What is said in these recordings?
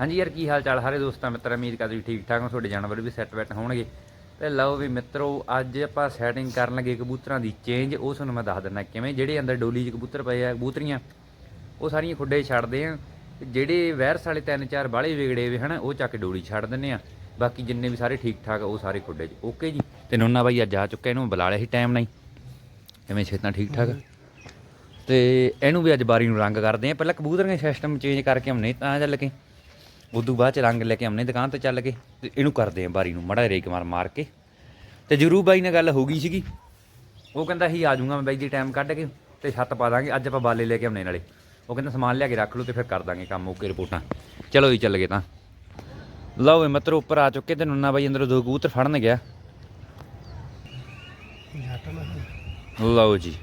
ਹਾਂਜੀ ਯਾਰ ਕੀ ਹਾਲ ਚਾਲ? ਸਾਰੇ ਦੋਸਤਾਂ ਮਿੱਤਰਾਂ ਉਮੀਦ ਕਰਦੇ ਵੀ ਠੀਕ ਠਾਕ ਹੋ ਤੁਹਾਡੇ ਜਾਨਵਰ ਵੀ ਸੈੱਟ ਬੈਠ ਹੋਣਗੇ। ਤੇ ਲਓ ਵੀ ਮਿੱਤਰੋ ਅੱਜ ਆਪਾਂ ਸੈਟਿੰਗ ਕਰਨ ਲੱਗੇ ਕਬੂਤਰਾਂ ਦੀ ਚੇਂਜ ਉਹ ਤੁਹਾਨੂੰ ਮੈਂ ਦੱਸ ਦਿੰਦਾ ਕਿਵੇਂ ਜਿਹੜੇ ਅੰਦਰ ਡੋਲੀ 'ਚ ਕਬੂਤਰ ਪਏ ਆ ਕਬੂਤਰੀਆਂ ਉਹ ਸਾਰੀਆਂ ਖੁੱਡੇ ਛੱਡਦੇ ਆ। ਜਿਹੜੇ ਵਾਇਰਸ ਵਾਲੇ ਤਿੰਨ ਚਾਰ ਬਾਲੇ ਵਿਗੜੇ ਹੋਏ ਹਨ ਉਹ ਚੱਕ ਕੇ ਡੋਲੀ ਛੱਡ ਦਿੰਦੇ ਆ। ਬਾਕੀ ਜਿੰਨੇ ਵੀ ਸਾਰੇ ਠੀਕ ਠਾਕ ਆ, ਉਹ ਸਾਰੇ ਖੁੱਡੇ 'ਚ। ਓਕੇ ਜੀ? ਤੇ ਨੋਨਾ ਬਾਈ ਅੱਜ ਆ ਚੁੱਕਾ ਇਹਨੂੰ ਬੁਲਾ ਲਿਆ ਸੀ ਟਾਈਮ ਨਹੀਂ ਕਿਵੇਂ ਛੇਤਾਂ ਠੀਕ ਠਾਕ? ਤੇ ਇਹਨੂੰ ਵੀ ਅੱਜ ਬਾਰੀ ਨੂੰ ਰੰਗ ਕਰਦੇ ਆ। ਪਹਿਲਾਂ ਕਬੂਤਰੀਆਂ ਸਿਸਟਮ ਚੇਂਜ ਕਰਕੇ ਹਮਨੇ ਤਾਂ ਚੱਲ ਕੇ। ਉਦੋਂ ਬਾਅਦ ਚ ਰੰਗ ਲੈ ਕੇ ਹਮਨੇ ਦੁਕਾਨ ਤੇ ਚੱਲ ਕੇ ਤੇ ਇਹਨੂੰ ਕਰਦੇ ਆ ਬਾਰੀ ਨੂੰ, ਮੜਾ ਰੇਕ ਮਾਰ ਮਾਰ ਕੇ। ਤੇ ਜਰੂ ਬਾਈ ਨਾਲ ਗੱਲ ਹੋ ਗਈ ਸੀਗੀ। ਉਹ ਕਹਿੰਦਾ ਸੀ, ਆ ਜਾਊਂਗਾ ਮੈਂ ਬਾਈ ਜੀ ਟਾਈਮ ਕੱਢ ਕੇ ਤੇ ਛੱਤ ਪਾ ਦਾਂਗੇ, ਅੱਜ ਆਪਾਂ ਬਾਲੇ ਲੈ ਕੇ ਆਉਣੇ ਨਾਲੇ। ਉਹ ਕਹਿੰਦਾ, ਸਮਾਨ ਲਿਆ ਕੇ ਰੱਖ ਲਓ ਤੇ ਫਿਰ ਕਰ ਦਾਂਗੇ ਕੰਮ, ਓਕੇ ਰਿਪੋਰਟਾਂ। ਚਲੋ ਜੀ, ਚੱਲ ਗਏ ਤਾਂ। ਲਓ ਵੀ ਮਤਰ, ਉੱਪਰ ਆ ਚੁੱਕੇ ਤੇ ਨੁੰਨਾ ਬਾਈ ਅੰਦਰੋਂ ਦੋ ਕਬੂਤਰ ਫੜਨ ਗਿਆ। ਲਓ ਜੀ।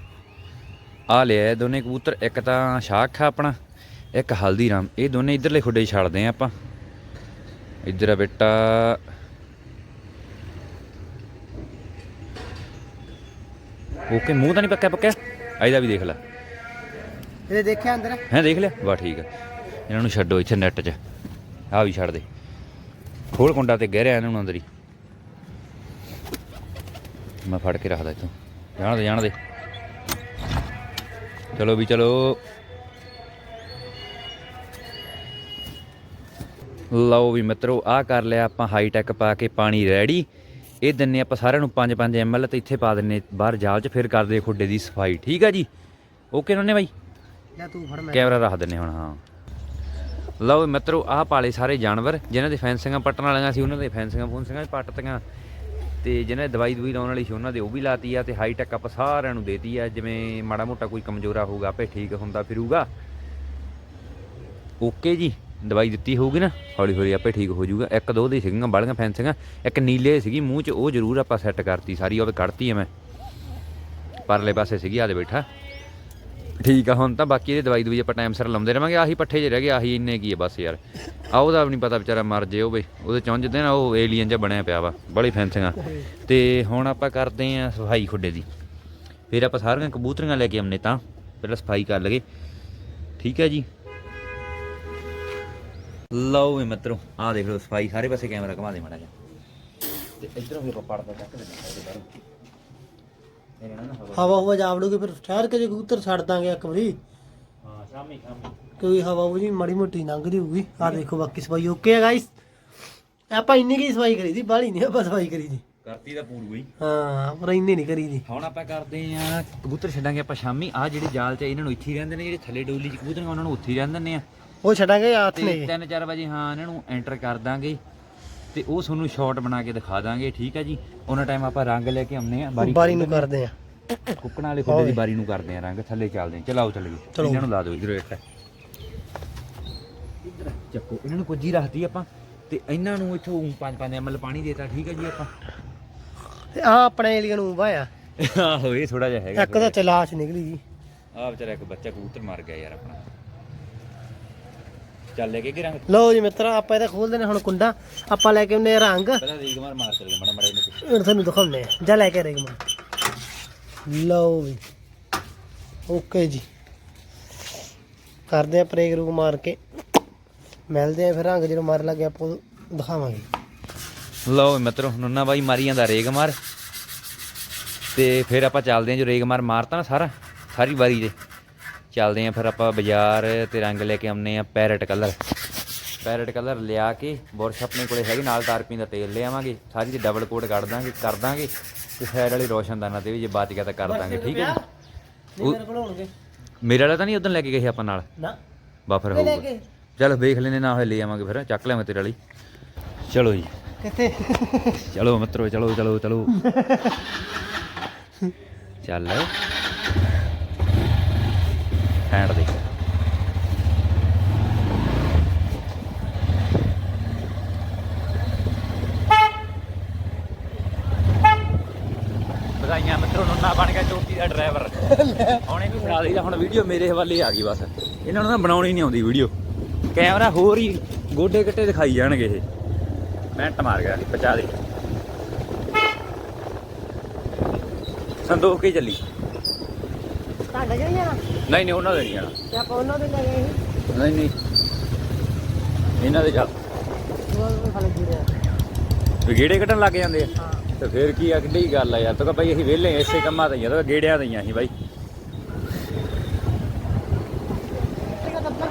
ਆ ਲਿਆ ਦੋਨੇ ਕਬੂਤਰ, ਇੱਕ ਤਾਂ ਸ਼ਾਖ ਆ ਆਪਣਾ। ਇੱਕ ਹਲਦੀਰਾਮ ਇਹ ਦੋਨੇ ਇਧਰਲੇ ਖੁੱਡੇ ਛੱਡਦੇ ਆ ਆਪਾਂ। ਇੱਧਰ ਆ ਬੇਟਾ। ਓਕੇ ਮੂੰਹ ਤਾਂ ਨਹੀਂ ਪੱਕਿਆ ਪੱਕਿਆ? ਇਹਦਾ ਵੀ ਦੇਖ ਲੈ। ਇਹ ਦੇਖਿਆ ਅੰਦਰ? ਹੈਂ ਦੇਖ ਲਿਆ? ਵਾਹ ਠੀਕ ਆ। ਇਹਨਾਂ ਨੂੰ ਛੱਡੋ ਇੱਥੇ ਨੈਟ 'ਚ। ਆ ਵੀ ਛੱਡ ਦੇ। ਖੋਲ ਕੁੰਡਾ ਤੇ ਗਹਿਰਿਆ ਇਹਨਾਂ ਨੂੰ ਅੰਦਰ ਹੀ। ਮੈਂ ਫੜ ਕੇ ਰੱਖਦਾ ਇੱਥੋਂ। ਜਾਣ ਦੇ ਜਾਣ ਦੇ। ਚਲੋ ਵੀ ਚਲੋ। ਲਓ ਵੀ ਮਿੱਤਰੋ ਆ ਕਰ ਲਿਆ ਆਪਾਂ ਹਾਈ ਟੈਕ ਪਾ ਕੇ ਪਾਣੀ ਰੈਡੀ ਇਹ ਦਿੰਨੇ ਆਪਾਂ ਸਾਰਿਆਂ ਨੂੰ 5-5 ml ਤੇ ਇੱਥੇ ਪਾ ਦਿੰਨੇ ਬਾਹਰ ਜਾਲ 'ਚ ਫਿਰ ਕਰਦੇ ਖੁੱਡੇ ਦੀ ਸਫ਼ਾਈ ਠੀਕ ਆ ਜੀ? ਓਕੇ ਨੋਨੇ ਬਾਈ? ਲੈ ਤੂੰ ਫੜ ਮੈਂ। ਕੈਮਰਾ ਰੱਖ ਦਿੰਨੇ ਹੁਣ ਹਾਂ। ਲਓ ਵੀ ਮਿੱਤਰੋ ਆਹ ਪਾਲੇ ਸਾਰੇ ਜਾਨਵਰ ਜਿਨ੍ਹਾਂ ਦੇ ਫੈਂਸਿੰਗਾਂ ਪੱਟਣ ਵਾਲੀਆਂ ਸੀ ਉਹਨਾਂ ਦੇ ਫੈਂਸਿੰਗਾਂ ਫੂੰਸਿੰਗਾਂ ਪੱਟਤੀਆਂ ਤੇ ਜਿਹਨਾਂ ਦੇ ਦਵਾਈ ਦਵਾਈ ਲਾਉਣ ਵਾਲੀ ਸੀ ਉਹਨਾਂ ਦੇ ਉਹ ਵੀ ਲਾਤੀ ਆ ਤੇ ਹਾਈ ਟੈਕ ਆਪਾਂ ਸਾਰਿਆਂ ਨੂੰ ਦੇਤੀ ਆ ਜਿਵੇਂ ਮਾੜਾ ਮੋਟਾ ਕੋਈ ਕਮਜ਼ੋਰਾ ਹੋਊਗਾ ਆਪੇ ਠੀਕ ਹੁੰਦਾ ਫਿਰੂਗਾ। ਓਕੇ ਜੀ? ਦਵਾਈ ਦਿੱਤੀ ਹੋਊਗੀ ਨਾ, ਹੌਲੀ ਹੌਲੀ ਆਪੇ ਠੀਕ ਹੋ ਜਾਊਗਾ। ਇੱਕ ਦੋ ਦੀ ਸੀਗੀਆਂ, ਬਾਲੀਆਂ ਫੈਂਸਿੰਗਾਂ ਇੱਕ ਨੀਲੇ ਸੀਗੀ, ਮੂੰਹ 'ਚ ਉਹ ਜ਼ਰੂਰ ਆਪਾਂ ਸੈੱਟ ਕਰਤੀ, ਸਾਰੀ ਉਹ ਕੱਢਤੀ ਆ ਮੈਂ। ਪਰਲੇ ਪਾਸੇ ਸੀਗੀ ਆ ਦੇ ਬੈਠਾ। ਠੀਕ ਆ, ਹੁਣ ਤਾਂ ਬਾਕੀ ਇਹਦੇ ਦਵਾਈ ਦਵਾਈ ਆਪਾਂ ਟਾਈਮ ਸਿਰ ਲਾਉਂਦੇ ਰਵਾਂਗੇ, ਆਹੀ ਪੱਠੇ 'ਚ ਰਹਿ ਗਏ, ਆਹੀ ਇੰਨੇ ਕੀ ਆ ਬਸ ਯਾਰ। ਆ ਉਹਦਾ ਵੀ ਨਹੀਂ ਪਤਾ ਵਿਚਾਰਾ ਮਰ ਜੇ ਉਹ ਬਈ ਉਹਦੇ ਚੁੰਝਦੇ ਨਾ ਉਹ ਏਲੀਅਨ ਜਿਹਾ ਬਣਿਆ ਪਿਆ ਵਾ ਬੜੀ ਫੈਂਸਿੰਗਾਂ ਤੇ ਹੁਣ ਆਪਾਂ ਕਰਦੇ ਆਂ ਸਫ਼ਾਈ ਖੁੱਡੇ ਦੀ। ਫਿਰ ਆਪਾਂ ਸਾਰੀਆਂ ਕਬੂਤਰੀਆਂ ਲੈ ਕੇ ਆਉਣੇ ਤਾਂ, ਪਹਿਲਾਂ ਸਫ਼ਾਈ ਕਰ ਲਗੇ ਠੀਕ ਹੈ ਜੀ। ਲਓ ਵੀ ਮਿੱਤਰੋ ਆਹ ਦੇਖ ਲਓ ਸਫ਼ਾਈ ਸਾਰੇ ਪਾਸੇ ਕੈਮਰਾ ਘੁਮਾ ਦੇ ਮਾੜਾ ਜਿਹਾ। ਤੇ ਇਧਰੋਂ ਵੀ ਆਪਾਂ ਪੜਦਾ ਚੱਕ ਦਿੰਦੇ ਹਾਂ ਉਹਦੇ ਬਾਹਰੋਂ ਇਹ ਨਾ ਨਾ ਹਵਾ। ਹਵਾ ਜਾਵੜੂਗੀ ਫਿਰ ਠਹਿਰ ਕੇ ਜੇ ਕਬੂਤਰ ਛੱਡ ਦਾਂਗੇ ਇੱਕ ਵਾਰੀ। ਹਾਂ ਸ਼ਾਮੀ ਸ਼ਾਮੀ। ਕੋਈ ਹਵਾ ਉਹ ਜੀ ਮਾੜੀ ਮੋਟੀ ਲੰਘਦੀ ਹੋਊਗੀ। ਆ ਦੇਖੋ ਬਾਕੀ ਸਫ਼ਾਈ ਓਕੇ ਹੈ ਗਾਇਸ ਆਪਾਂ ਇੰਨੀ ਕੀ ਸਫ਼ਾਈ ਕਰੀ ਦੀ? ਬਾਹਲੀ ਨਹੀਂ ਆਪਾਂ ਸਫ਼ਾਈ ਕਰੀ ਦੀ। ਕਰਤੀ ਦਾ ਪੂਰ ਗਈ ਹਾਂ ਪਰ ਇੰਨੀ ਨਹੀਂ ਕਰੀ ਦੀ। ਹੁਣ ਆਪਾਂ ਕਰਦੇ ਆਂ ਕਬੂਤਰ ਛੱਡਾਂਗੇ ਆਪਾਂ ਸ਼ਾਮੀ। ਆ ਜਿਹੜੇ ਜਾਲ 'ਚ ਇਹਨਾਂ ਨੂੰ ਇੱਥੇ ਹੀ ਰਹਿੰਦੇ ਨੇ ਜਿਹੜੇ ਥੱਲੇ ਡੋਲੀ 'ਚ ਕਬੂਤਰ ਉਹਨਾਂ ਨੂੰ ਉੱਥੇ ਹੀ ਰਹਿਣ ਦਿੰਦੇ ਆ ਉਹ ਛੱਡਾਂਗੇ ਹੱਥ ਤੇ ਨੇ 3-4 ਵਜੇ ਹਾਂ ਇਹਨਾਂ ਨੂੰ ਐਂਟਰ ਕਰ ਦਾਂਗੇ ਤੇ ਉਹ ਤੁਹਾਨੂੰ ਸ਼ਾਰਟ ਬਣਾ ਕੇ ਦਿਖਾ ਦਾਂਗੇ ਠੀਕ ਹੈ ਜੀ? ਉਹਨਾਂ ਟਾਈਮ ਆਪਾਂ ਰੰਗ ਲੈ ਕੇ ਆਉਂਦੇ ਆ ਬਾਰੀ ਨੂੰ ਕਰਦੇ ਆ। ਕੁੱਕਣਾ ਵਾਲੇ ਖੁੱਡੇ ਦੀ ਬਾਰੀ ਨੂੰ ਕਰਦੇ ਆ ਰੰਗ ਥੱਲੇ ਚੱਲਦੇ ਆ। ਚਲਾਓ ਚੱਲ ਗਏ ਚਲੋ। ਇਹਨਾਂ ਨੂੰ ਲਾ ਦਿਓ ਇਧਰ ਇੱਕ ਇਧਰ ਚੱਕੋ ਇਹਨਾਂ ਨੂੰ ਕੁੱਜੀ ਰੱਖਦੀ ਆਪਾਂ ਤੇ ਇਹਨਾਂ ਨੂੰ ਇੱਥੋਂ 5-5 ml ਪਾਣੀ ਦੇਤਾ ਠੀਕ ਹੈ ਜੀ ਆਪਾਂ। ਤੇ ਆ ਆਪਣੇ ਏਲੀਅਨ ਨੂੰ ਵਾਇਆ। ਆਹੋ ਇਹ ਥੋੜਾ ਜਿਹਾ ਹੈਗਾ ਇੱਕ ਤਾਂ ਚਲਾਸ਼ ਨਿਕਲੀ ਜੀ। ਆ ਵਿਚਾਰਾ ਇੱਕ ਬੱਚਾ ਕਬੂਤਰ ਮਰ ਗਿਆ ਯਾਰ ਆਪਣਾ। ਚੱਲ ਲੈ ਕੇ ਕਿ ਰੰਗ? ਲਓ ਜੀ ਮਿੱਤਰਾ ਆਪਾਂ ਇਹਦਾ ਖੋਲ ਦੇਣਾ ਹੁਣ ਕੁੰਡਾ। ਆਪਾਂ ਲੈ ਕੇ ਆ ਰੰਗ। ਪਹਿਲਾਂ ਰੀਗ ਮਾਰ ਮਾਰ ਕਰ ਮੜਾ ਮੜਾ ਇਹਨੂੰ ਪਿੱਛੇ। ਹੁਣ ਤੁਹਾਨੂੰ ਦਿਖਾਉਂਦੇ ਆ ਜਾ ਲੈ ਕੇ ਰੇਗਮਾ ਲਓ ਵੀ। ਓਕੇ ਜੀ। ਕਰਦੇ ਆ ਪ੍ਰੇਗ ਰੂਗ ਮਾਰ ਕੇ। ਮਿਲਦੇ ਆ ਫਿਰ ਰੰਗ ਜਦੋਂ ਮਾਰ ਲੱਗੇ ਆਪਾਂ ਦਿਖਾਵਾਂਗੇ। ਲਓ ਮਿੱਤਰੋ ਨੁੰਨਾ ਬਾਈ ਮਾਰੀ ਜਾਂਦਾ ਰੇਗ ਮਾਰ। ਤੇ ਫਿਰ ਆਪਾਂ ਚੱਲਦੇ ਆਂ ਜੋ ਰੇਗ ਮਾਰ ਮਾਰਤਾ ਨਾ ਸਾਰਾ ਸਾਰੀ ਵਾਰੀ ਦੇ। ਚੱਲਦੇ ਆਂ ਫਿਰ ਆਪਾਂ ਬਾਜ਼ਾਰ ਤੇ ਰੰਗ ਲੈ ਕੇ ਆਉਨੇ ਆ ਪੈਰਟ ਕਲਰ। ਪੈਰਟ ਕਲਰ ਲਿਆ ਕੇ ਬੁਰਸ਼ ਆਪਣੇ ਕੋਲੇ ਹੈਗੀ ਨਾਲ ਤਾਰਪੀ ਦਾ ਤੇਲ ਲੈ ਆਵਾਂਗੇ। ਸਾਰੀ ਦੀ ਡਬਲ ਕੋਟ ਕੱਢ ਦਾਂਗੇ ਕਰ ਦਾਂਗੇ ਤੇ ਸਾਈਡ ਵਾਲੀ ਰੋਸ਼ਨਦਾਨਾ ਤੇ ਵੀ ਜੇ ਬਚ ਗਿਆ ਤਾਂ ਕਰ ਦਾਂਗੇ ਠੀਕ ਹੈ ਜੀ? ਮੇਰੇ ਕੋਲ ਹੋਣਗੇ। ਮੇਰੇ ਵਾਲਾ ਤਾਂ ਨਹੀਂ ਉਦੋਂ ਲੈ ਕੇ ਗਏ ਆਪਾਂ ਨਾਲ? ਨਾ। ਬਾਫਰ ਹੋਊਗਾ। ਚਲ ਵੇਖ ਲੈਨੇ ਨਾ ਹੋਏ ਲੈ ਆਵਾਂਗੇ ਫਿਰ। ਚੱਕ ਲਿਆਵਾਂਗੇ ਤੇਰੇ ਵਾਲੀ। ਚਲੋ ਜੀ। ਕਿੱਥੇ? ਚਲੋ ਮਿੱਤਰੋ ਚਲੋ ਚਲੋ ਚਲੋ। ਚੱਲ। ਹੈਂਡ ਦੇ। ਬਧਾਈਆਂ ਮਿੱਤਰੋ, ਨੁੰਨਾ ਬਣ ਗਿਆ ਚੌਕੀ ਦਾ ਡਰਾਈਵਰ। ਹੁਣ ਇਹਨੂੰ ਬਣਾ ਦਈਦਾ, ਹੁਣ ਵੀਡੀਓ ਮੇਰੇ ਹਵਾਲੇ ਆ ਗਈ ਬਸ। ਇਹਨਾਂ ਨੂੰ ਨਾ ਬਣਾਉਣੀ ਨਹੀਂ ਆਉਂਦੀ ਵੀਡੀਓ। ਕੈਮਰਾ ਹੋਰ ਹੀ ਗੋਡੇ ਕੱਟੇ ਦਿਖਾਈ ਜਾਣਗੇ ਇਹ। ਮਿੰਟ ਮਾਰ ਗਿਆ, ਪਚਾ ਦੇ। ਸੰਦੋਖ ਹੀ ਚੱਲੀ। ਤੁਹਾਡਾ ਜਿਹੜੀ ਆ ਨਹੀਂ ਨਹੀਂ ਉਹਨਾਂ ਦੇ ਨਹੀਂ ਜਾਣਾ। ਤੇ ਆਪਾਂ ਉਹਨਾਂ ਦੇ ਲੈ ਗਏ ਸੀ ਨਹੀਂ ਨਹੀਂ। ਇਹਨਾਂ ਦੇ ਚੱਲ ਉਹ ਖਾਲੇ ਗਿਰਿਆ ਵਿਗੇੜੇ ਕੱਢਣ ਲੱਗ ਜਾਂਦੇ ਆ। ਹਾਂ। ਤੇ ਫੇਰ ਕੀ ਆ ਕਿੱਡੀ ਗੱਲ ਆ ਯਾਰ। ਤੂੰ ਕਹ ਬਈ ਅਸੀਂ ਵਿਹਲੇ ਇਸੇ ਕੰਮਾਂ ਤੇ ਯਾਰ ਗੇੜਿਆਂ ਤੇ ਹੀ ਆ ਅਸੀਂ ਬਾਈ।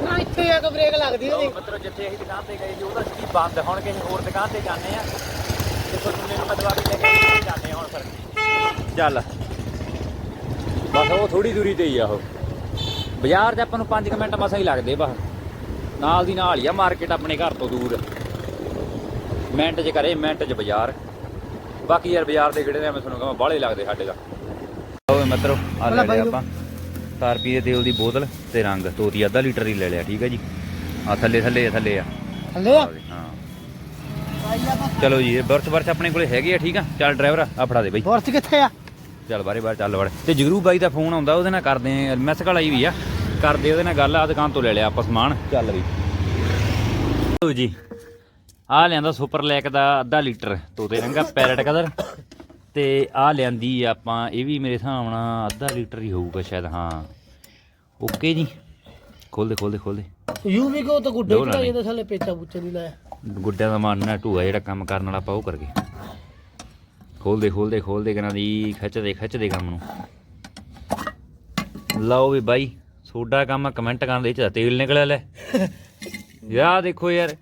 ਨਾ ਇੱਥੇ ਆ ਕੇ ਬ੍ਰੇਕ ਲੱਗਦੀ ਉਹਦੀ ਮਤਲਬ ਜਿੱਥੇ ਅਸੀਂ ਦੁਕਾਨ ਤੇ ਗਏ ਸੀ ਉਹਦਾ ਕੀ ਬੰਦ। ਹੁਣ ਕਿਸੇ ਹੋਰ ਦੁਕਾਨ ਤੇ ਜਾਂਦੇ ਆ। ਤੇ ਫਿਰ ਤੁੰਨੇ ਨੂੰ ਮਤਲਬ ਵੀ ਲੈ ਕੇ ਜਾਂਦੇ ਆ ਹੁਣ ਫਿਰ। ਚੱਲ। ਬਸ ਉਹ ਥੋੜੀ ਦੂਰੀ ਤੇ ਹੀ ਆ ਉਹ। ਬਾਜ਼ਾਰ 'ਚ ਆਪਾਂ ਨੂੰ 5 ਮਿੰਟ ਮਸਾਂ ਹੀ ਲੱਗਦੇ ਬਸ। ਨਾਲ ਦੀ ਨਾਲ ਹੀ ਆ ਮਾਰਕੀਟ ਆਪਣੇ ਘਰ ਤੋਂ ਦੂਰ। ਮਿੰਟ 'ਚ ਕਰੇ ਮਿੰਟ 'ਚ ਬਾਜ਼ਾਰ। ਬਾਕੀ ਯਾਰ ਬਾਜ਼ਾਰ ਦੇ ਗੇੜੇ ਨੇ ਮੈਂ ਤੁਹਾਨੂੰ ਕਹਾਂ ਬਾਹਲੇ ਲੱਗਦੇ ਸਾਡੇ ਦਾ ਓਏ ਮਿੱਤਰੋ ਆ ਲੈ ਲਿਆ ਆਪਾਂ। 4 ਰੁਪਏ ਦੇ ਤੇਲ ਦੀ ਬੋਤਲ ਤੇ ਰੰਗ। ਤੋਤੀ ਅੱਧਾ ਲੀਟਰ ਹੀ ਲੈ ਲਿਆ ਠੀਕ ਹੈ ਜੀ। ਆ ਥੱਲੇ ਥੱਲੇ ਆ, ਥੱਲੇ ਆ? ਥੱਲੇ ਆ ਹਾਂ। ਚਲੋ ਜੀ ਇਹ ਬਰਸ ਬਰਸ ਆਪਣੇ ਕੋਲੇ ਹੈਗੇ ਆ ਠੀਕ ਆ? ਚੱਲ ਡਰਾਈਵਰ ਆ ਫੜਾ ਦੇ ਬਈ। ਬੋਰਸ ਕਿੱਥੇ ਆ? ਚੱਲ ਬਾਰੇ ਬਾਰ ਚੱਲ ਵੜ ਤੇ ਜਗਰੂ ਬਾਈ ਦਾ ਫੋਨ ਆਉਂਦਾ ਉਹਦੇ ਨਾਲ ਕਰਦੇ ਆ ਮੈਸ ਕਾਲ ਆਈ ਵੀ ਆ। ਕਰਦੇ ਉਹਦੇ ਨਾਲ ਗੱਲ ਆ ਦੁਕਾਨ ਤੋਂ ਲੈ ਲਿਆ ਆਪਾਂ ਸਮਾਨ। ਚੱਲ ਬਈ ਲਓ ਜੀ ਆ ਲਿਆਂਦਾ ਸੁਪਰ ਲੈਕ ਦਾ ਅੱਧਾ ਲੀਟਰ ਤੋਤੇ ਰੰਗਾ ਪੈਰਟ ਕਲਰ। ਤੇ ਆ ਲਿਆਂਦੀ ਆਪਾਂ ਇਹ ਵੀ ਮੇਰੇ ਹਿਸਾਬ ਨਾਲ ਅੱਧਾ ਲੀਟਰ ਹੀ ਹੋਊਗਾ ਸ਼ਾਇਦ ਹਾਂ। ਓਕੇ ਜੀ। ਖੋਲ ਦੇ ਖੋਲ ਦੇ ਖੋਲ ਦੇ। ਯੂ ਵੀ ਕੋ ਤਾਂ ਗੁੱਡੇ ਦੋ ਚੜਾ ਲਾਣੇ। ਜਾਂਦਾ ਥੱਲੇ ਪੇਚਾ ਪੁੱਚੇ ਨਹੀਂ ਲਾਇਆ? ਗੁੱਡਿਆਂ ਦਾ ਮਾਰਨਾ ਢੂਆ ਜਿਹੜਾ ਕੰਮ ਕਰਨ ਵਾਲਾ ਆਪਾਂ ਉਹ ਕਰਕੇ ਖੋਲਦੇ ਖੋਲਦੇ ਖੋਲਦੇ ਕਰਾਂ ਦੀ ਖਿੱਚਦੇ ਖਿੱਚਦੇ ਕੰਮ ਨੂੰ। ਲਓ ਵੀ ਬਾਈ ਸੋਡਾ ਕੰਮ ਕਮੈਂਟ ਕਰਨ ਦੇ ਚ ਤੇਲ ਨਿਕਲਿਆ ਲੈ। ਯਾ ਦੇਖੋ ਯਾਰ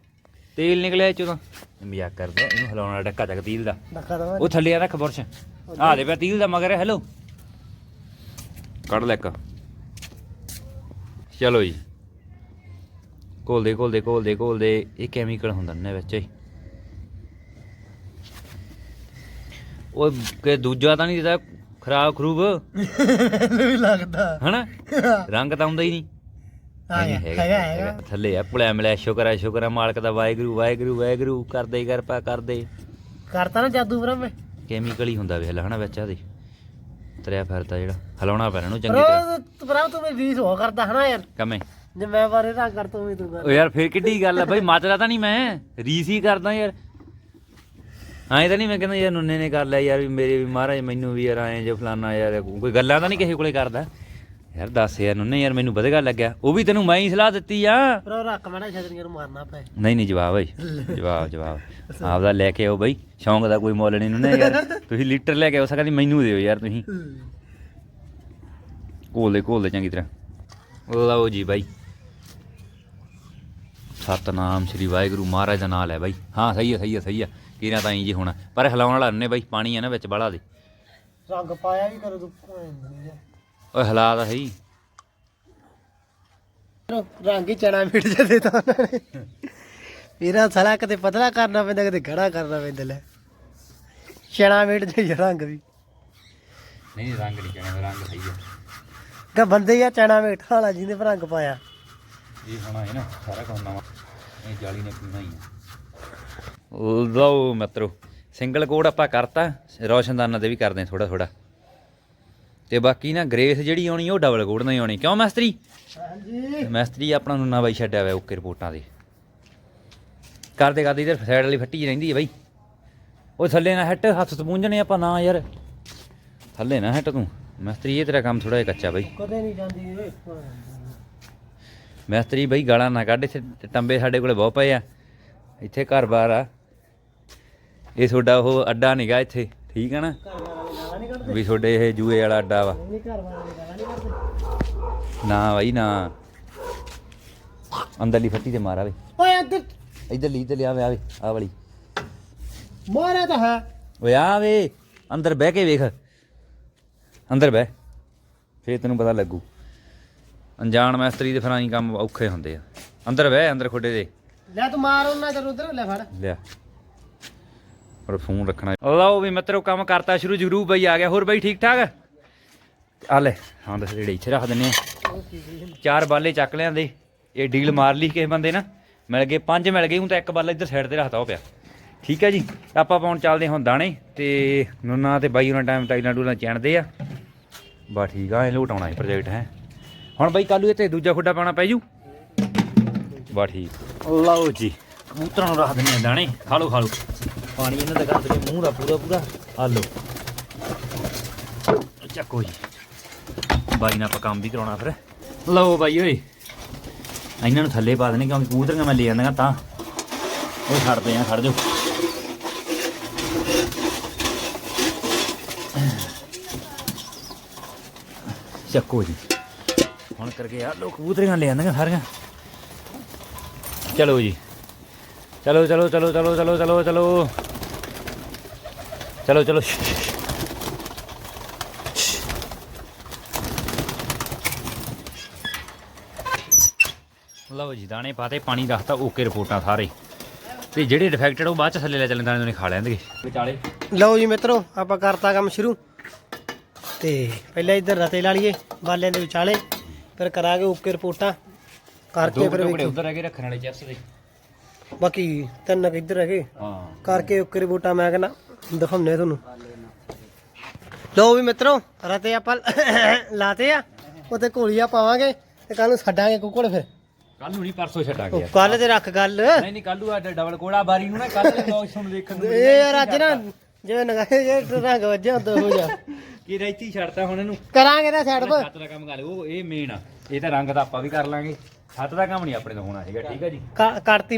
ਤੇਲ ਨਿਕਲਿਆ ਚੋਂ ਮਜ਼ਾਕ ਕਰਦਾ ਇਹਨੂੰ ਹਿਲਾਉਣਾ ਡੱਕਾ ਚੱਕ ਤੀਲ ਦਾ। ਉਹ ਥੱਲੇ ਆ ਰੱਖ ਬੁਰਸ਼। ਆ ਦੇ ਪਿਆ ਤੀਲ ਦਾ ਮਗਰ ਹੈਲੋ ਕੱਢ ਲੈ ਇੱਕ। ਚਲੋ ਜੀ। ਘੋਲਦੇ ਘੋਲਦੇ ਘੋਲਦੇ ਘੋਲਦੇ ਇਹ ਕੈਮੀਕਲ ਹੁੰਦਾ ਨੇ ਵਿੱਚ। ਹੀ ਉਹ ਕਿ ਦੂਜਾ ਤਾਂ ਨਹੀਂ ਦਿੱਤਾ ਖਰਾਬ ਖਰੂਬ। ਵੀ ਲੱਗਦਾ। ਹਨਾ? ਰੰਗ ਤਾਂ ਆਉਂਦਾ ਹੀ ਨਹੀਂ। ਹੈਗਾ ਹੈਗਾ ਥੱਲੇ ਆ ਪੁਲਿਆ ਮਿਲਿਆ ਸ਼ੁਕਰ ਆ ਸ਼ੁਕਰ ਆ ਮਾਲਕ ਦਾ ਵਾਹਿਗੁਰੂ ਵਾਹਿਗੁਰੂ ਵਾਹਿਗੁਰੂ ਕਰਦੇ ਹੀ ਕਿਰਪਾ ਕਰਦੇ। ਕਰਤਾ ਨਾ ਜਾਦੂ ਬਰਾ ਮੈਂ। ਕੈਮੀਕਲ ਹੀ ਹੁੰਦਾ ਵੇਖ ਲੈ ਹਨਾ ਵਿੱਚ ਆਦੇ ਤਰਿਆ ਫਿਰਦਾ ਜਿਹੜਾ ਹਲਾਉਣਾ ਪੈਣਾ ਇਹਨੂੰ ਚੰਗੀ ਤਰ੍ਹਾਂ। ਬਰਾ ਬਰਾ ਤੂੰ ਮੇਰੀ ਰੀਸ ਹੋ ਕਰਦਾ ਹਨਾ ਯਾਰ? ਕਮੇ। ਜੇ ਮੈਂ ਬਾਰੇ ਰੰਗ ਕਰ ਤੂੰ ਵੀ ਤੂੰ ਕਰ। ਓ ਯਾਰ ਫੇਰ ਕਿੱਡੀ ਗੱਲ ਆ ਬਈ ਮੱਚਦਾ ਤਾਂ ਨਹੀਂ ਮੈਂ। ਰੀਸ ਹੀ ਕਰਦਾ ਯਾਰ। ਐਂ ਤਾਂ ਨਹੀਂ ਮੈਂ ਕਹਿੰਦਾ ਯਾਰ ਨੁੰਨੇ ਨੇ ਕਰ ਲਿਆ ਯਾਰ ਵੀ ਮੇਰੇ ਵੀ ਮਹਾਰਾਜ ਮੈਨੂੰ ਵੀ ਯਾਰ ਐਂ ਜੇ ਫਲਾਨਾ ਯਾਰ ਕੋਈ ਗੱਲਾਂ ਤਾਂ ਨਹੀਂ ਕਿਸੇ ਕੋਲੇ ਕਰਦਾ। ਯਾਰ ਦੱਸ ਯਾਰ ਨੁੰਨੇ ਯਾਰ ਮੈਨੂੰ ਵਧੀਆ ਲੱਗਿਆ। ਉਹ ਵੀ ਤੈਨੂੰ ਮੈਂ ਹੀ ਸਲਾਹ ਦਿੱਤੀ ਆ। ਬਰਾ ਰੱਖ ਮੈਂ ਛਤਰੀਆਂ ਨੂੰ ਮਾਰਨਾ ਪਏ। ਨਹੀਂ ਨਹੀਂ ਜਵਾਬ ਬਈ ਜਵਾਬ ਜਵਾਬ। ਆਪਦਾ ਲੈ ਕੇ ਆਓ ਬਈ। ਸ਼ੌਂਕ ਦਾ ਕੋਈ ਮੁੱਲ ਨਹੀਂ ਨੁੰਨੇ ਯਾਰ। ਤੁਸੀਂ ਲੀਟਰ ਲੈ ਕੇ ਆਓ ਸਕਦੀ ਮੈਨੂੰ ਦਿਓ ਯਾਰ ਤੁਸੀਂ। ਘੋਲਦੇ ਘੋਲਦੇ ਚੰਗੀ ਤਰ੍ਹਾਂ। ਲਓ ਜੀ ਬਾਈ। ਸਤਨਾਮ ਸ੍ਰੀ ਵਾਹਿਗੁਰੂ ਮਹਾਰਾਜ ਦਾ ਨਾਮ ਲੈ ਬਾਈ। ਹਾਂ ਸਹੀ ਹੈ ਸਹੀ ਹੈ ਸਹੀ ਹੈ ਕੀਰਾਂ ਤਾਂ ਹੀ ਜੀ ਹੋਣਾ। ਪਰ ਹਿਲਾਉਣ ਵਾਲਾ ਨੇ ਬਾਈ ਪਾਣੀ ਆ ਨਾ ਵਿੱਚ ਬਾਲਾ ਦੇ। ਰੰਗ ਪਾਇਆ ਵੀ ਕਰ ਤੂੰ ਓਏ ਹਿਲਾ ਤਾਂ ਸਹੀ। ਰੰਗ ਹੀ ਚਣਾ ਮਿਟ ਜਾਂਦੇ ਤਾਂ ਉਹਨਾਂ ਨੇ। ਮੇਰਾ ਸਾਲਾ ਕਦੇ ਪਤਲਾ ਕਰਨਾ ਪੈਂਦਾ ਕਦੇ ਗੜਾ ਕਰਨਾ ਪੈਂਦਾ ਲੈ। ਚਣਾ ਮਿਟ ਜਾਈ ਰੰਗ ਵੀ। ਨਹੀਂ ਰੰਗ ਨਹੀਂ ਕਹਿਣਾ ਰੰਗ ਸਹੀ ਹੈ ਤਾਂ ਬੰਦੇ ਆ ਚਣਾ ਮਿਟ ਵਾਲਾ ਜਿਹਨੇ ਰੰਗ ਪਾਇਆ। ਇਹ ਹੋਣਾ ਹੈ ਨਾ ਸਾਰਾ ਕੁਝ ਨਵਾਂ ਇਹ ਜਾਲੀ ਨੇ ਪੀਣਾ ਹੀ ਆ। ਲਓ ਮਿੱਤਰੋ ਸਿੰਗਲ ਕੋਡ ਆਪਾਂ ਕਰਤਾ ਰੋਸ਼ਨਦਾਨਾਂ ਤੇ ਵੀ ਕਰਦੇ ਥੋੜਾ ਥੋੜਾ ਤੇ ਬਾਕੀ ਨਾ ਗ੍ਰੇਸ ਜਿਹੜੀ ਆਉਣੀ ਉਹ ਡਬਲ ਕੋਡ ਨਹੀਂ ਆਉਣੀ। ਕਿਉਂ ਮੈਸਤਰੀ? ਹਾਂਜੀ। ਮੈਸਤਰੀ ਆਪਣਾ ਨੂੰ ਨਾ ਬਾਈ ਛੱਡਿਆ ਹੋਇਆ ਓਕੇ ਰਿਪੋਰਟਾਂ ਦੇ ਕਰਦੇ ਕਰਦੇ ਇਧਰ ਸਾਈਡ ਵਾਲੀ ਫੱਟੀ ਰਹਿੰਦੀ ਹੈ ਬਾਈ। ਉਹ ਥੱਲੇ ਨਾ ਹੱਟ ਹੱਥ ਤੋਂ ਪੂੰਝਣੇ ਆਪਾਂ ਨਾ ਯਾਰ। ਥੱਲੇ ਨਾ ਹੱਟ ਤੂੰ। ਮੈਸਤਰੀ ਇਹ ਤੇਰਾ ਕੰਮ ਥੋੜਾ ਜਿਹਾ ਕੱਚਾ ਬਾਈ। ਕਦੇ ਨਹੀਂ ਜਾਂਦੀ ਓਏ ਮੈਸਤਰੀ ਬਈ ਗਾਲਾਂ ਨਾ ਕੱਢ ਇੱਥੇ ਟੰਬੇ ਸਾਡੇ ਕੋਲੇ ਬਹੁਤ ਪਏ ਆ। ਇੱਥੇ ਘਰ-ਬਾਰ ਆ। ਇਹ ਤੁਹਾਡਾ ਉਹ ਅੱਡਾ ਨਿਗਾ ਇੱਥੇ ਠੀਕ ਆ ਨਾ? ਵੀ ਤੁਹਾਡੇ ਇਹ ਜੂਏ ਵਾਲਾ ਅੱਡਾ ਵਾ। ਨਾ ਬਾਈ ਨਾ। ਅੰਦਰਲੀ ਫੱਟੀ ਤੇ ਮਾਰਾ ਵੇ ਓਏ ਇੱਧਰ। ਇਧਰਲੀ ਇਧਰਲੀ ਆਵੇ ਆਵੇ ਆ ਵਾਲੀ। ਮਾਰਿਆ ਤਾਂ ਹੈ। ਓਏ ਆਵੇ ਅੰਦਰ ਬਹਿ ਕੇ ਵੇਖ। ਅੰਦਰ ਬਹਿ। ਫੇਰ ਤੈਨੂੰ ਪਤਾ ਲੱਗੂ। ਅਣਜਾਣ ਮੈਸਤਰੀ ਦੇ ਫਰਾਂ ਹੀ ਕੰਮ ਔਖੇ ਹੁੰਦੇ ਆ। ਅੰਦਰ ਬਹਿ ਅੰਦਰ ਖੋਡੇ ਦੇ। ਲੈ ਤੂੰ ਮਾਰ ਉਹਨਾਂ ਤੇ ਉਧਰ ਲੈ ਫੜ। ਲਿਆ। ਪਰ ਫੋਨ ਰੱਖਣਾ। ਲਓ ਵੀ ਮਿੱਤਰੋ ਕੰਮ ਕਰਤਾ ਸ਼ੁਰੂ ਜਗਰੂ ਬਈ ਆ ਗਿਆ। ਹੋਰ ਬਈ ਠੀਕ ਠਾਕ? ਆ ਲੈ ਹਾਂ ਦੱਸ ਜਿਹੜੇ ਇੱਥੇ ਰੱਖ ਦਿੰਨੇ ਆ। ਚਾਰ ਬਾਲੇ ਚੱਕ ਲਿਆਂਦੇ। ਇਹ ਡੀਲ ਮਾਰ ਲਈ ਕਿਸੇ ਬੰਦੇ ਨਾ ਮਿਲ ਗਏ ਪੰਜ ਮਿਲ ਗਏ ਹੁਣ ਤਾਂ ਇੱਕ ਬਾਲਾ ਇੱਧਰ ਸਾਈਡ ਤੇ ਰੱਖਤਾ ਉਹ ਪਿਆ। ਠੀਕ ਹੈ ਜੀ? ਆਪਾਂ ਪਾਉਣ ਚੱਲਦੇ ਹੁਣ ਦਾਣੇ। ਤੇ ਨੁੰਨਾ ਤੇ ਬਾਈ ਉਹਨਾਂ ਟਾਈਮ ਟਾਈਲਾਂ ਡੂਲਾਂ ਚੈਣਦੇ ਆ। ਬਾ ਠੀਕ ਆ ਇਹ ਲੋਟ ਆਉਣਾ ਪ੍ਰੋਜੈਕਟ ਹੈ। ਹੁਣ ਬਾਈ ਕੱਲੂ ਇੱਥੇ ਦੂਜਾ ਖੁੱਡਾ ਪਾਉਣਾ ਪੈ ਜੂ। ਬਾ ਠੀਕ। ਲਓ ਜੀ, ਕਬੂਤਰਾਂ ਨੂੰ ਰੱਖ ਦਿੰਦੇ ਆ ਦਾਣੇ। ਖਾ ਲਓ ਖਾ ਲਓ। ਪਾਣੀ ਇਹਨਾਂ ਦਾ ਕਰ ਕੇ ਮੂੰਹ ਦਾ ਪੂਰਾ ਪੂਰਾ। ਆ ਲਓ। ਚੱਕੋ ਜੀ। ਬਾਈ ਨਾਲ ਆਪਾਂ ਕੰਮ ਵੀ ਕਰਾਉਣਾ ਫਿਰ। ਲਓ ਬਾਈ ਓਏ। ਇਹਨਾਂ ਨੂੰ ਥੱਲੇ ਪਾ ਦੇਣੇ, ਕਿਉਂਕਿ ਕਬੂਤਰੀਆਂ ਮੈਂ ਲੈ ਜਾਂਦਾਗਾ ਤਾਂ। ਉਹ ਖੜਦੇ ਆ, ਖੜ ਜਾਓ। ਚੱਕੋ ਜੀ। ਹੁਣ ਕਰਕੇ ਆ ਲੋ ਕਬੂਤਰੀਆਂ ਲੈ ਆਂਦੀਆਂ ਸਾਰੀਆਂ। ਚਲੋ ਜੀ। ਚਲੋ ਚਲੋ ਚਲੋ ਚਲੋ ਚਲੋ ਚਲੋ ਚਲੋ। ਚਲੋ ਚਲੋ। ਲਓ ਜੀ ਦਾਣੇ ਪਾਤੇ ਪਾਣੀ ਰੱਖਤਾ ਓਕੇ ਰਿਪੋਰਟਾਂ ਸਾਰੇ। ਤੇ ਜਿਹੜੇ ਡਿਫੈਕਟਡ ਉਹ ਬਾਅਦ ਚ ਥੱਲੇ ਲੈ ਚੱਲੇ ਦਾਣੇ ਉਹਨੇ ਖਾ ਲੈਣਗੇ। ਵਿਚਾਲੇ। ਲਓ ਜੀ ਮਿੱਤਰੋ ਆਪਾਂ ਕਰਤਾ ਕੰਮ ਸ਼ੁਰੂ। ਤੇ ਪਹਿਲਾਂ ਇੱਧਰ ਰਤੇ ਲਾ ਲਈਏ ਬਾਲਿਆਂ ਦੇ ਵਿਚਾਲੇ। ਫਿਰ ਕਰਾਂਗੇ ਓਕੇ ਰਿਪੋਰਟਾਂ ਕਰਕੇ ਫਿਰ ਵੇਖੀ ਉਧਰ ਹੈਗੇ ਰੱਖਣ ਵਾਲੇ ਚੈਪਸ ਦੇ। ਬਾਕੀ ਤਿੰਨ ਕੁ ਇੱਧਰ ਹੈਗੇ। ਹਾਂ। ਕਰਕੇ ਓਕੇ ਰਿਪੋਰਟਾਂ ਮੈਂ ਕਹਿੰਦਾ ਦਿਖਾਉਣੇ ਤੁਹਾਨੂੰ। ਲਓ ਵੀ ਮਿੱਤਰੋ ਰਤੇ ਆਪਾਂ ਲਾਤੇ ਆ ਉੱਤੇ ਘੋਲੀਆਂ ਪਾਵਾਂਗੇ ਤੇ ਕੱਲ ਨੂੰ ਛੱਡਾਂਗੇ ਕੁੱਕੜ ਫਿਰ। ਕੱਲ ਨੂੰ ਨਹੀਂ ਪਰਸੋਂ ਛੱਡਾਂਗੇ ਕੱਲ ਤੇ ਰੱਖ ਗੱਲ। ਨਹੀਂ ਨਹੀਂ ਕੱਲ ਨੂੰ ਆ ਡਬਲ ਕੋੜਾ ਬਾਰੀ ਨੂੰ ਨਾ ਕੱਲ ਤੁਹਾਨੂੰ ਦੇਖਣ ਨੂੰ ਇਹ ਯਾਰ ਅੱਜ ਨਾ ਜਿਵੇਂ ਨਗਾਏ ਜੇ ਰੰਗ ਵੱਜਿਆ ਉਦੋਂ ਹੋ ਜਾ ਕੀ ਰੈਤੀ ਛੱਡਤਾ ਹੁਣ ਇਹਨੂੰ। ਕਰਾਂਗੇ ਤਾਂ ਛੱਡ ਪਾ ਛੱਤ ਦਾ ਕੰਮ ਕਰ ਉਹ ਇਹ ਮੇਨ ਆ। ਇਹ ਤਾਂ ਰੰਗ ਤਾਂ ਆਪਾਂ ਵੀ ਕਰ ਲਾਂਗੇ। ਛੱਤ ਦਾ ਕੰਮ ਨਹੀਂ ਆਪਣੇ ਤੋਂ ਹੋਣਾ ਹੈਗਾ ਠੀਕ ਆ ਜੀ? ਕਰਤੀ